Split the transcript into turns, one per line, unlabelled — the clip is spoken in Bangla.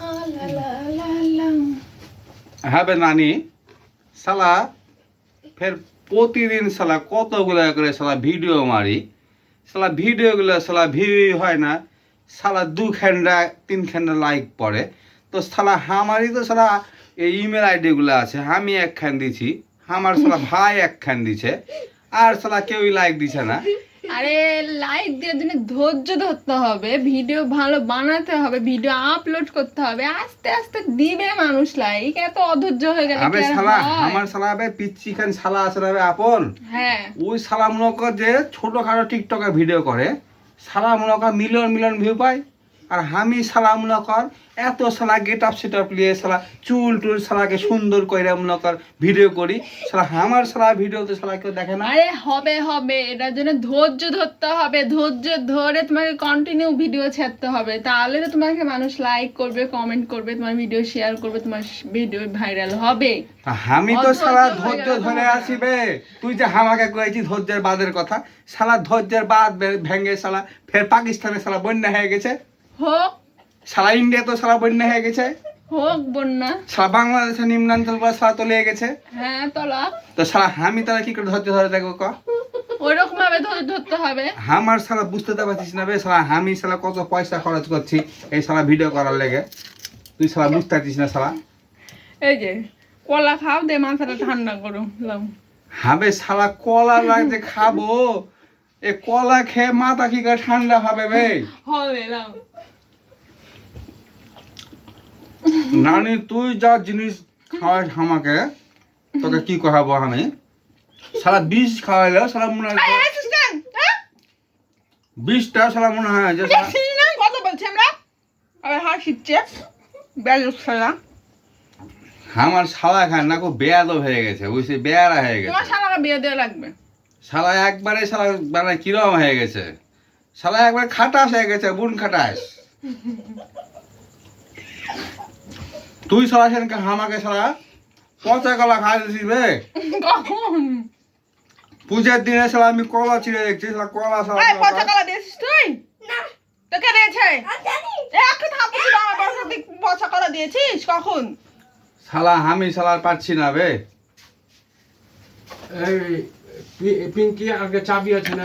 লা লা লা লা।
হ্যাঁ বে নানি সালা ফের প্রতিদিন সালা কতগুলো করে সালা ভিডিও মারি, শালা ভিডিওগুলো সালা ভিউ হয় না সালা দু খান্ডা তিন খান্ডা লাইক পড়ে তো সালা আমারই তো সালা এই ইমেল আইডিগুলো আছে, আমি একখান দিছি, আমার শালা ভাই একখান দিছে, আর সালা কেউই লাইক দিছে না
আরে লাইক দেওয়ার জন্য ধৈর্য ধরতে হবে ভিডিও ভালো বানাতে হবে ভিডিও আপলোড করতে হবে আস্তে আস্তে দিবে মানুষ লাইক এত অধৈর্য হয়ে গেল
আবে শালা আমার শালা আবে পিচ্ছি খান শালা আছে না আপন?
হ্যাঁ।
ওই শালা মনে যে ছোটখাটো টিকটকে ভিডিও করে শালা মনে মিলিয়ন মিলিয়ন ভিউ পায়। আর আমি শালা মনে কর এত শালা গেট আপ সেট আপ নিয়ে শালা চুল টুল শালাকে সুন্দর করে মনে কর ভিডিও করি। শালা আমার শালা ভিডিও তো শালা কেউ দেখে না?
আরে হবে হবে। এটার জন্য ধৈর্য ধরতে হবে। ধৈর্য ধরে তোমাকে কন্টিনিউ ভিডিও ছাড়তে হবে। তাহলে তো তোমাকে মানুষ লাইক করবে কমেন্ট করবে তোমার ভিডিও শেয়ার করবে তোমার ভিডিও ভাইরাল হবে।
আমি তো শালা ধৈর্য ধরে। আসিবে। তুই যে আমাকে কয়েছি ধৈর্যের বাদের কথা শালা ধৈর্যের বাদ ভেঙে শালা ফের পাকিস্তানে শালা বন্যা হয়ে গেছে।
হোক।
শালা ইন্ডিয়া তো সারা বন্যা হয়ে গেছে।
হোক বন্যা।
শালা বাংলাদেশে নিম্নাঞ্চল বা শালা তো লেগে গেছে।
হ্যাঁ তলা।
তো শালা আমি তারা কি করে ধৈর্য ধরে দেখব ক?
ওইরকম ভাবে ধৈর্য ধরতে হবে।
আমার শালা বুঝতে তো পারছিস না বে শালা আমি শালা কত পয়সা খরচ করছি এই শালা ভিডিও করার লেগে। তুই শালা বুঝতে পারছিস না শালা
এই যে কলা খাও দে মাথাটা ঠান্ডা করো লাও।
হবে শালা কলা লাগছে খাব। এ কলা খেয়ে মাথা কি করে ঠান্ডা হবে বে?
হবে লাও।
নানি তুই যা জিনিস খাওয়াই আমাকে তোকে কি করাবো আমি? শালা বিষ খাওয়াইলে শালা মনে হয়? বিষটা শালা মনে হয় যে
কত বলছি আমরা? আবার হাসিচ্ছে বেজুস খেলা
আমার শালা খান না খুব বেয়াদ হয়ে গেছে বুঝছি বেয়ারা হয়ে
তোমার
গেছে
শালাকে বিয়ে দেওয়া লাগবে।
শালা একবারে শালা মানে কিরম হয়ে গেছে? শালা একবার খাটাস হয়ে গেছে বুন খাটাস। তুই শালা সেনকে আমাকে শালা পচা কলা খাই দিছিস বে। পূজার দিনে শালা আমি কলা ছিঁড়ে দেখছি কলা
এই পচা কলা দিয়েছিস তুই? না। তোকে দিয়েছে? একটা আমার পচা কলা দিয়েছিস? কখন?
শালা আমি শালা পারছি না বে।
এই পিঙ্কি আগে চাবি আছে না?